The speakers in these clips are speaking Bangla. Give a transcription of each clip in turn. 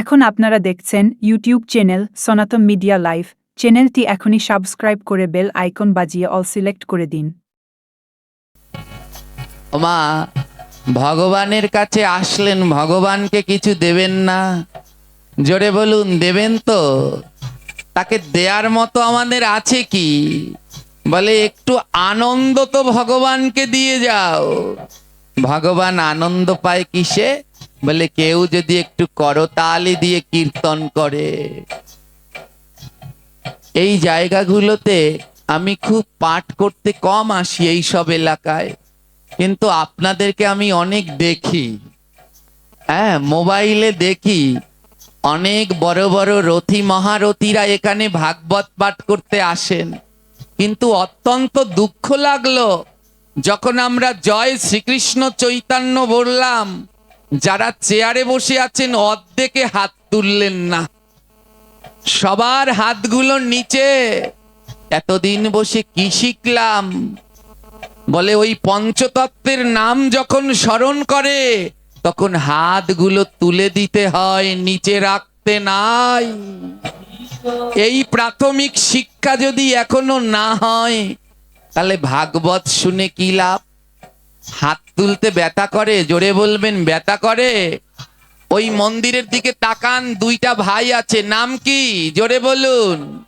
এখন আপনারা দেখছেন YouTube channel Sanatan media live চ্যানেলটি এখনই সাবস্ক্রাইব করে বেল আইকন বাজিয়ে অল সিলেক্ট করে দিন। মা, ভগবানের কাছে আসলেন, ভগবানকে কিছু দেবেন না। জোরে বলুন, দেবেন তো? তাকে দেয়ার মতো আমাদের আছে কি? বলে, একটু আনন্দ তো ভগবানকে দিয়ে যাও। ভগবান আনন্দ পায় কিসে? বলে, কেউ যদি একটু করতালি দিয়ে কীর্তন করে। এই জায়গাগুলোতে আমি খুব পাঠ করতে কম আসি এই সব এলাকায়। কিন্তু আপনাদেরকে আমি অনেক দেখি। হ্যাঁ মোবাইলে দেখি অনেক বড় বড় রথী মহারথীরা এখানে ভাগবত পাঠ করতে আসেন। কিন্তু অত্যন্ত দুঃখ লাগল, যখন আমরা জয় শ্রীকৃষ্ণ চৈতন্য বললাম যারা চেয়ারে বসে আছেন, অর্ধেকে হাত তুললেন না। সবার হাতগুলো নিচে। এতদিন বসে কি শিখলাম? বলে ওই পঞ্চতত্ত্বের নাম যখন স্মরণ করে, তখন হাতগুলো তুলে দিতে হয়, নিচে রাখতে নাই। এই প্রাথমিক শিক্ষা যদি এখনও না হয়, তাহলে ভাগবত শুনে কি লাভ? হাত তুলতে ব্যথা করে, জোরে বলবেন, ব্যথা করে? ওই মন্দিরের দিকে তাকান, দুইটা ভাই আছে, নাম কি? জোরে বলুন।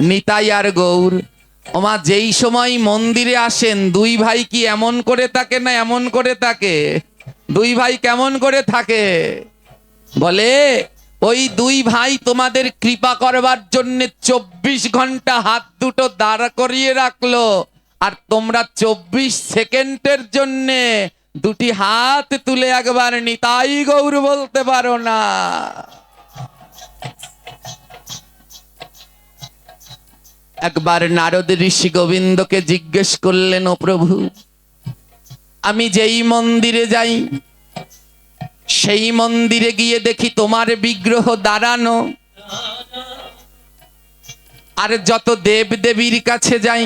নিতাই আর গৌর। ওমা, যেই সময় মন্দিরে আসেন, দুই ভাই কি এমন করে থাকে না এমন করে থাকে? দুই ভাই কেমন করে থাকে? বলে, ওই দুই ভাই তোমাদের কৃপা করবার জন্য চব্বিশ ঘণ্টা হাত দুটো দাঁড় করিয়ে রাখল। আর তোমরা চব্বিশ সেকেন্ডের জন্যে দুটি হাত তুলে একবার নিতাই গৌর বলতে পারো না। একবার নারদ ঋষি গোবিন্দকে জিজ্ঞেস করলেন, ও প্রভু, আমি যেই মন্দিরে যাই, সেই মন্দিরে গিয়ে দেখি তোমার বিগ্রহ দাঁড়ানো। আর যত দেব দেবীর কাছে যাই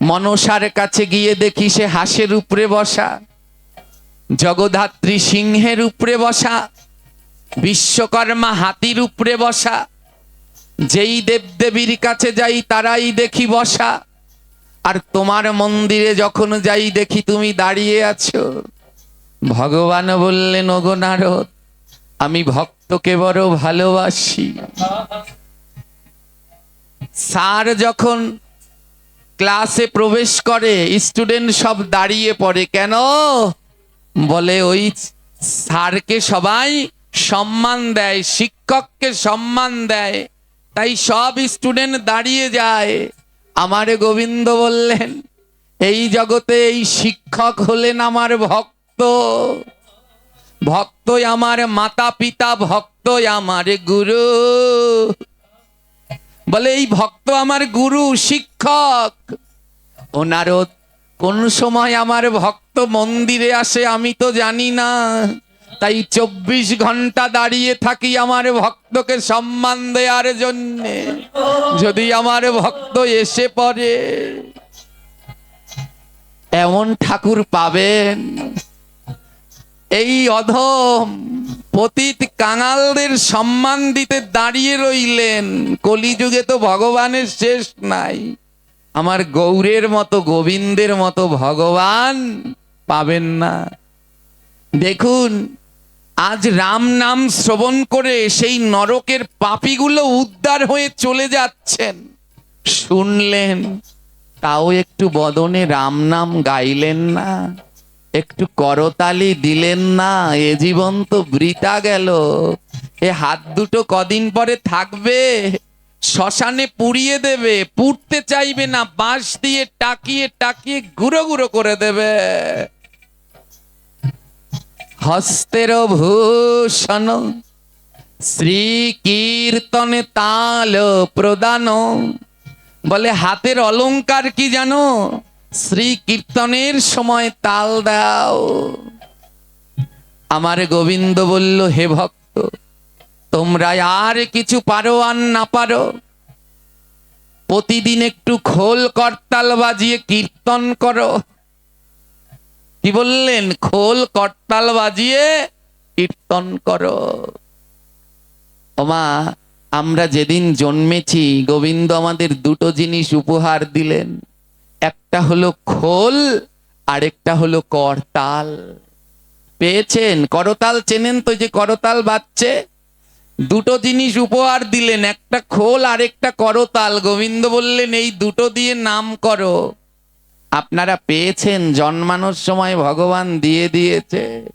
মনসার কাছে গিয়ে দেখি সে হাসের উপরে বসা, জগধাত্রী সিংহের উপরে বসা, বিশ্বকর্মা হাতির উপরে বসা। যেই দেবদেবীর কাছে যাই তারাই দেখি বসা। আর তোমার মন্দিরে যখন যাই দেখি তুমি দাঁড়িয়ে আছো। ভগবান বললেন, ওগো নারদ, আমি ভক্তকে বড় ভালোবাসি। স্যার যখন ক্লাসে প্রবেশ করে, স্টুডেন্ট সব দাঁড়িয়ে পড়ে। কেন? বলে ওই স্যারকে সবাই সম্মান দেয়, শিক্ষককে সম্মান দেয়। তাই সব স্টুডেন্ট দাঁড়িয়ে যায়। আমারে গোবিন্দ বললেন, এই জগতে এই শিক্ষক হলেন আমার ভক্ত। ভক্তই আমার মাতা পিতা ভক্তই আমার গুরু। বলে, এই ভক্ত আমার গুরু, শিক্ষক। ওনারও কোন সময় আমার ভক্ত মন্দিরে আসে আমি তো জানি না। তাই চব্বিশ ঘণ্টা দাঁড়িয়ে থাকি আমার ভক্তকে সম্মান দেওয়ার জন্যে। যদি আমার ভক্ত এসে পড়ে, এমন ঠাকুর পাবেন এই অধম পতিত কাঙালদের সম্মান দিতে দাঁড়িয়ে রইলেন। কলিযুগে তো ভগবানের শেষ নাই। আমার গৌরের মতো, গোবিন্দের মতো ভগবান পাবেন না। দেখুন, আজ রাম নাম শ্রবণ করে সেই নরকের পাপিগুলো উদ্ধার হয়ে চলে যাচ্ছেন। শুনলেন, তাও একটু বদনে রাম নাম গাইলেন না। একটু করতালি দিলেন না, এ জীবন তো বৃতা গেল। এ হাত দুটো কদিন পরে থাকবে, শ্মশানে পুড়িয়ে দেবে, পুড়তে চাইবে না, বাঁশ দিয়ে টাকিয়ে টাকিয়ে গুঁড়ো গুঁড়ো করে দেবে। হস্তের ভূষণ শ্রী কীর্তনে তাল প্রদান, বলে হাতের অলংকার কি জানো? শ্রী কীর্তনের সময় তাল দাও। আমার গোবিন্দ বলল, হে ভক্ত, তোমরা আর কিছু পারো আর না পারো। প্রতিদিন একটু খোল করতাল বাজিয়ে কীর্তন করো। কি বললেন? খোল করতাল বাজিয়ে কীর্তন করো। ওমা, আমরা যেদিন জন্মেছি, গোবিন্দ আমাদের দুটো জিনিস উপহার দিলেন। একটা হলো খোল, আরেকটা হলো করতাল। পেয়েছেন? করতাল চেনেন তো যে করতাল বাজছে? দুটো জিনিস উপহার দিলেন, একটা খোল, আরেকটা করতাল। গোবিন্দ বললেন, এই দুটো দিয়ে নাম করো। আপনারা পেয়েছেন? জন্মানোর সময় ভগবান দিয়ে দিয়েছে।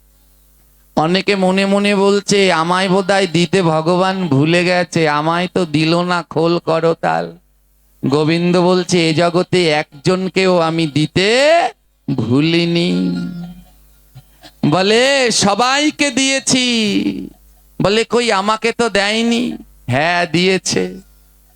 অনেকে মনে মনে বলছে, আমায় বোধহয় দিতে ভগবান ভুলে গেছে, আমায় তো দিল না খোল, করতাল। গোবিন্দ বলছে, এ জগতে একজনকেও আমি দিতে ভুলিনি। বলে, সবাইকে দিয়েছি। বলে, কই, আমাকে তো দেয়নি? হ্যাঁ দিয়েছে।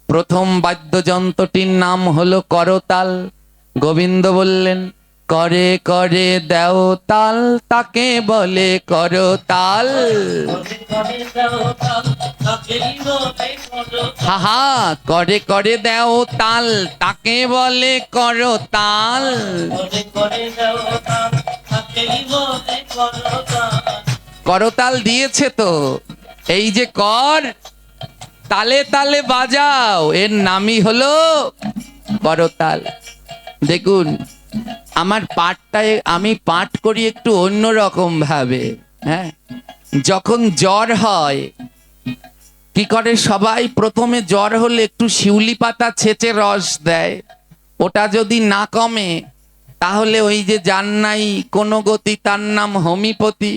প্রথম বাদ্যযন্ত্রটির নাম হলো করতাল। গোবিন্দ বললেন করে করে দেও তাল, তাকে বলে করতাল হাহা করে করে দেও তাল, তাকে বলে করো তাল। করতাল দিয়েছে তো। এই যে কর, তালে তালে বাজাও, এর নামই হলো করতাল দেখুন আমার পাঠটায় আমি পাঠ করি একটু অন্য রকম ভাবে হ্যাঁ? যখন জ্বর হয়, কি করে সবাই? প্রথমে জ্বর হলে একটু শিউলি পাতা ছেঁচে রস দেয়, ওটা যদি না কমে, তাহলে ওই যে যার নাই কোনো গতি, তার নাম হোমিওপ্যাথি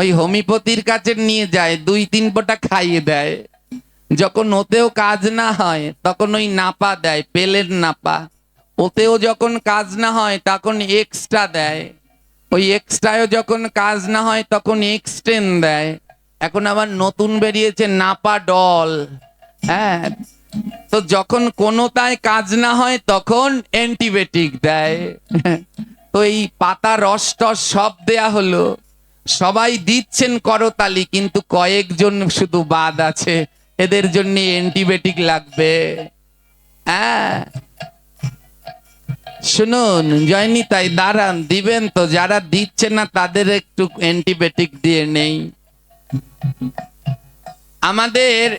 ওই হোমিওপ্যাথির কাছে নিয়ে যায়, দুই তিন ফোঁটা খাইয়ে দেয়। যখন ওতেও কাজ না হয়, তখন ওই নাপা দেয়, পেলের নাপা। ওতেও যখন কাজ না হয়, তখন এক্সট্রা দেয়। ওই এক্সট্রাও যখন কাজ না হয়, তখন এক্সটেন দেয়। এখন আবার নতুন বেরিয়েছে নাপা ডল হ্যাঁ। তো যখন কোনোটায় কাজ না হয়, তখন অ্যান্টিবায়োটিক দেয়। তো এই পাতা রস টস সব দেয়া হলো। সবাই দিচ্ছেন করতালি, কিন্তু কয়েকজন শুধু বাদ আছে। এদের জন্য অ্যান্টিবায়োটিক লাগবে। হ্যাঁ। শুনুন, জয়নি তাই দাঁড়ান, দিবেন তো, যারা দিচ্ছে না তাদের একটু অ্যান্টিবায়োটিক দিয়ে নেই। আমাদের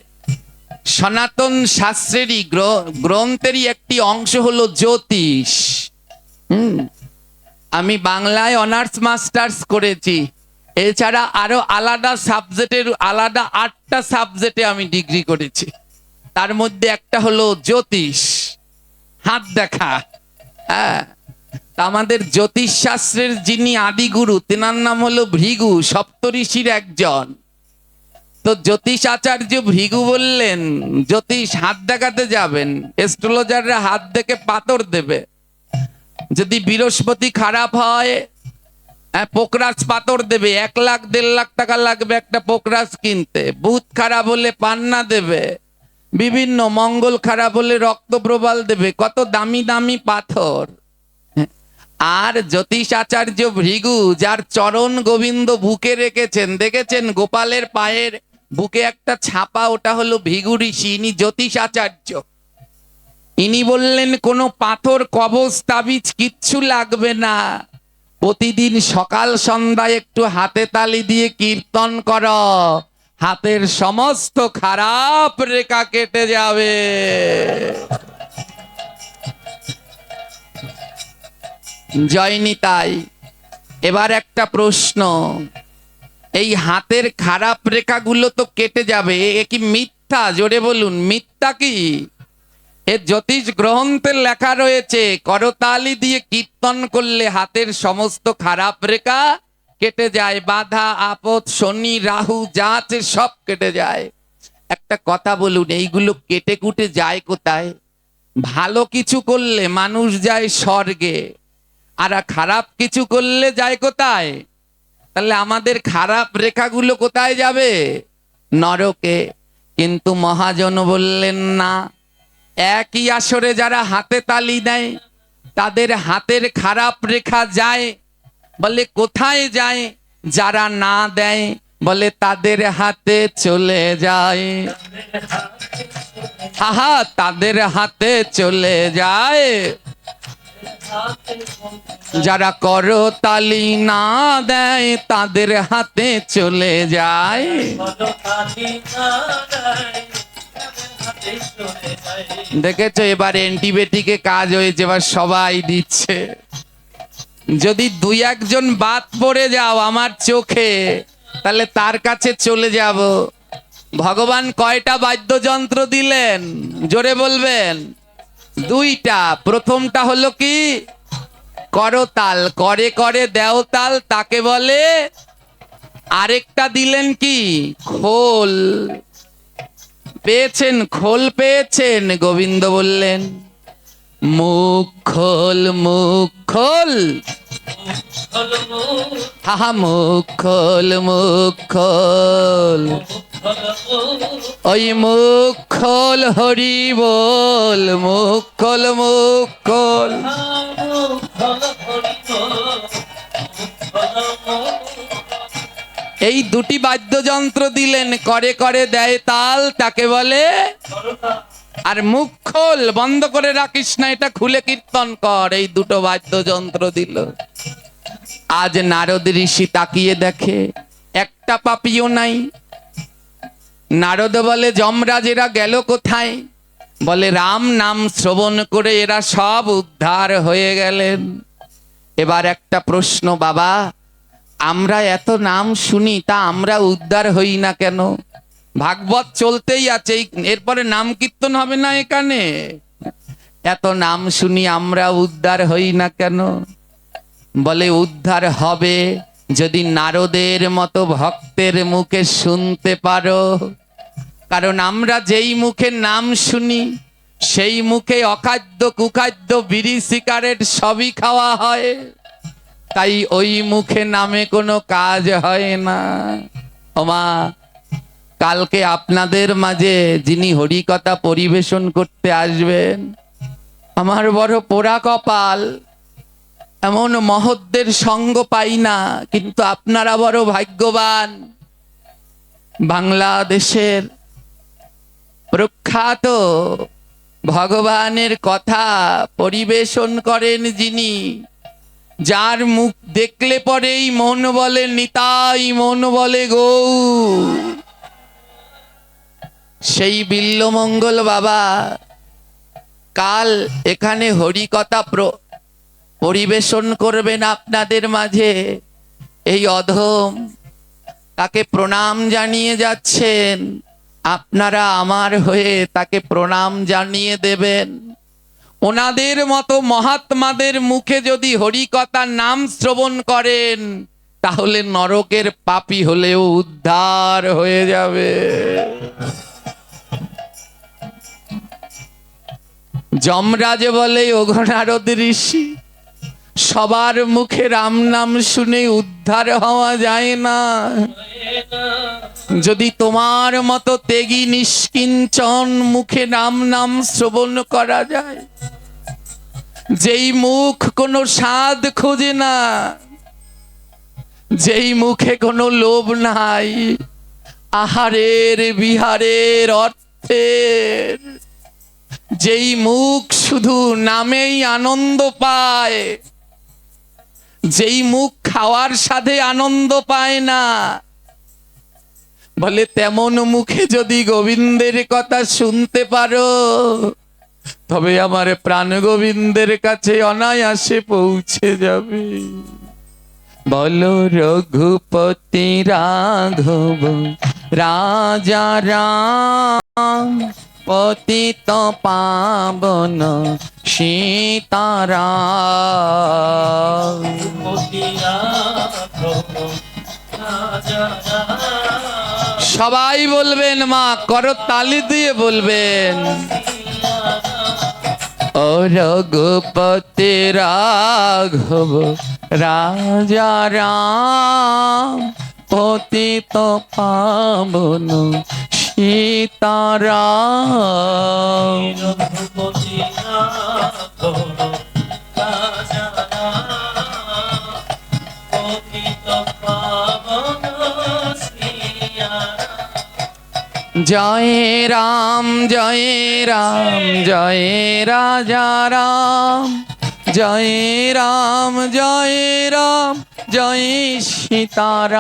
সনাতন শাস্ত্রেরই গ্র- গ্রন্থেরই একটি অংশ হলো জ্যোতিষ। হুম, আমি বাংলায় অনার্স মাস্টার্স করেছি। এছাড়া আরও আলাদা সাবজেক্টের, আলাদা আটটা সাবজেক্টে আমি ডিগ্রি করেছি। তার মধ্যে একটা হলো জ্যোতিষ। হাত দেখা। হ্যাঁ আমাদের জ্যোতিষ শাস্ত্রের যিনি আদিগুরু, তেনার নাম হলো ভৃগু সপ্তঋষির একজন। তো জ্যোতিষ আচার্য ভৃগু বললেন, জ্যোতিষ, হাত দেখাতে যাবেন। এস্ট্রোলজাররা হাত দেখে পাথর দেবে। যদি বৃহস্পতি খারাপ হয় পোকরাজ পাথর দেবে। এক লাখ, দেড় লাখ টাকা লাগবে একটা পোকরাজ কিনতে। বুধ খারাপ হলে পান্না দেবে। বিভিন্ন মঙ্গল খারাপ হলে রক্ত প্রবাল দেবে। কত দামি দামি পাথর। আর জ্যোতিষ আচার্য ভৃগু, যার চরণ গোবিন্দ বুকে রেখেছেন, দেখেছেন গোপালের পায়ের বুকে একটা ছাপা, ওটা হলো ভৃগু ঋষি, ইনি জ্যোতিষ আচার্য। ইনি বললেন, কোনো পাথর কবচ তাবিজ কিচ্ছু লাগবে না। প্রতিদিন সকাল সন্ধ্যায় একটু হাতে তালি দিয়ে কীর্তন কর। হাতের সমস্ত খারাপ রেখা কেটে যাবে। জয়নি তাই। এবার একটা প্রশ্ন। এই হাতের খারাপ রেখাগুলো তো কেটে যাবে, এ কি মিথ্যা? জোরে বলুন, মিথ্যা কি? এ জ্যোতিষ গ্রন্থের লেখা রয়েছে, করতালি দিয়ে কীর্তন করলে হাতের সমস্ত খারাপ রেখা কেটে যায়, বাধা, আপদ, শনি, রাহু যা সব কেটে যায়। একটা কথা বলুন, এইগুলো কেটে কুটে যায় কোথায়? ভালো কিছু করলে মানুষ যায় স্বর্গে, আর খারাপ কিছু করলে যায় কোথায়? তাহলে আমাদের খারাপ রেখাগুলো কোথায় যাবে? নরকে। কিন্তু মহাজন বললেন, না, একই আসরে যারা হাতে তালি দেয়, তাদের হাতের খারাপ রেখা যায় বলে, কোথায় যায়? যারা না দেয়, বলে, তাদের হাতে চলে যায়। হাহা তাদের হাতে চলে যায়। যারা করতালি না দেয়, তাদের হাতে চলে যায়। দেখেছ, এবার অ্যান্টিবায়োটিকে কাজ হয়েছে, এবার সবাই দিচ্ছে। যদি দুই একজন বাদ পড়ে যাও আমার চোখে, তাহলে তার কাছে চলে যাব। ভগবান কয়টা বাদ্যযন্ত্র দিলেন? জোরে বলবেন। দুইটা। প্রথমটা হলো কি? করতাল করে করে দেওতাল তাকে বলে। আরেকটা দিলেন কি? খোল। পেয়েছেন খোল পেয়েছেন, গোবিন্দ বললেন। মুখ খোল মুখ খোল। মুখ খোল মুখ খোল। ওই মুখ খোল হরি বল, মুখ খোল মুখ খোল। এই দুটি বাদ্যযন্ত্র দিলেন, করে করে দেয় তাল, তাকে বলে, আর মুখ খোল, বন্ধ করে রাখিস না, এটা খুলে কীর্তন কর, এই দুটো বাদ্যযন্ত্র দিল। আজ নারদ ঋষি তাকিয়ে দেখে, একটা পাপিও নাই। নারদ বলে যমরাজেরা গেল কোথায়? বলে, রাম নাম শ্রবণ করে এরা সব উদ্ধার হয়ে গেলেন। এবার একটা প্রশ্ন, বাবা, আমরা এত নাম শুনি, তা আমরা উদ্ধার হই না কেন? ভাগবত চলতেই আছে এরপরে নাম কীর্তন হবে না এখানে? এত নাম শুনি, আমরা উদ্ধার হই না কেন? বলে, উদ্ধার হবে যদি নারদের মতো ভক্তের মুখে শুনতে পারো। কারণ আমরা যেই মুখে নাম শুনি, সেই মুখে অখাদ্য, কুখাদ্য, বিড়ি, সিগারেট সবই খাওয়া হয়। তাই ওই মুখে নামে কোনো কাজ হয় না। ওমা কালকে আপনাদের মাঝে যিনি হরিকথা পরিবেশন করতে আসবেন, আমার বড় পোড়া কপাল এমন মহৎদের সঙ্গ পাই না, কিন্তু আপনারা বড় ভাগ্যবান। বাংলাদেশের প্রখ্যাত ভগবানের কথা পরিবেশন করেন যিনি, যার মুখ দেখলে পরেই মন বলে নিতাই, মন বলে গৌ সেই বিল্লমঙ্গল বাবা, কাল এখানে হরিকথা প্র- পরিবেশন করবেন আপনাদের মাঝে। এই অধম তাকে প্রণাম জানিয়ে যাচ্ছেন। আপনারা আমার হয়ে তাকে প্রণাম জানিয়ে দেবেন। ওনাদের মতো মহাত্মাদের মুখে যদি হরিকথার নাম শ্রবণ করেন, তাহলে নরকের পাপী হলেও উদ্ধার হয়ে যাবে। যমরাজ বলে ওঘনারদ ঋষি সবার মুখে রাম নাম শুনে উদ্ধার হওয়া যায় না। যদি তোমার মতো তেগি নিষ্কিঞ্চন মুখে নাম নাম শ্রবণ করা যায়, যেই মুখ কোনো স্বাদ খোঁজে না, যেই মুখে কোনো লোভ নাই, আহারের বিহারের অর্থের, যেই মুখ শুধু নামেই আনন্দ পায় যেই মুখ খাওয়ার সাথে আনন্দ পায় না। বলে, তেমন মুখে যদি গোবিন্দের কথা শুনতে পারো, তবে আমার প্রাণ গোবিন্দের কাছে অনায়াসে পৌঁছে যাবে। বলো, রঘুপতি রাঘব, রাজা রাম পতিত পাবন সীতারাম সবাই বলবেন মা, করো তালি দিয়ে বলবেন। ও রঘুপতি রাঘব, রাজা রাম, পতিত পাবন সীতারাম জয় রাম জয় রাম জয় রাজা রাম। জয় রাম জয় রাম জয় সীতারাম।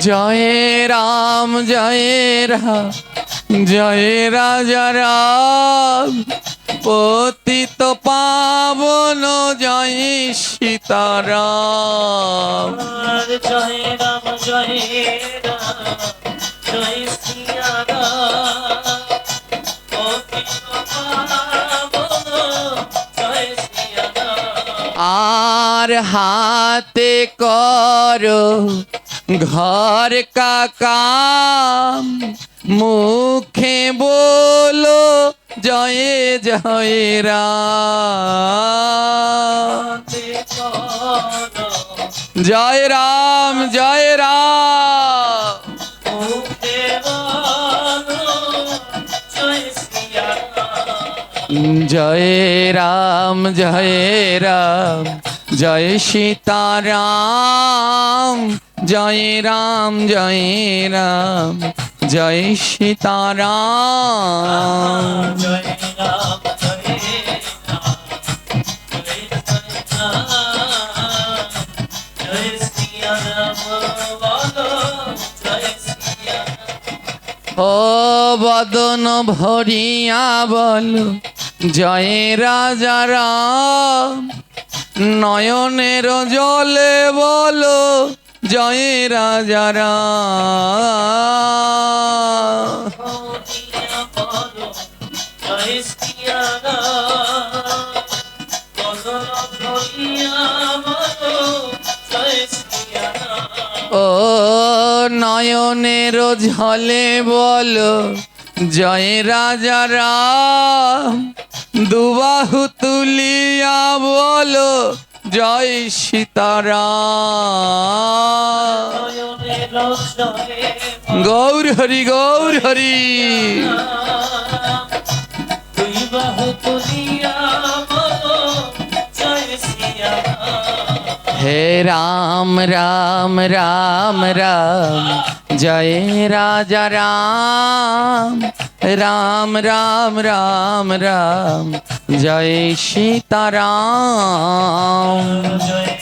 জয় রাম জয় রাম, জয় রাজা রাম। পতিত পাবন, জয় সীতারাম। জয় রাম জয় রাম, জয় সিয়া রাম আর হাতে করো ঘর কা কাম মুখে বলো জয় জয় রাম। জয় রাম জয় রাম। জয় রাম জয় রাম, জয় সীতারাম, জয় রাম জয় রাম, জয় সীতারাম। ও বদন ভরিয়া বল জয় রাজা রাম নয়নের জলে বলো জয় রাজা রাম। ও নয়নের ঝলে বলো জয় রাজা রাম দুবাহু তুলিয়া বলো জয় সীতারাম। গৌর হরি গৌর হরি। দুবাহু তুলিয়া হে রাম রাম রাম রাম। জয় রাজা রাম। রাম রাম রাম রাম। জয় সীতারাম জয়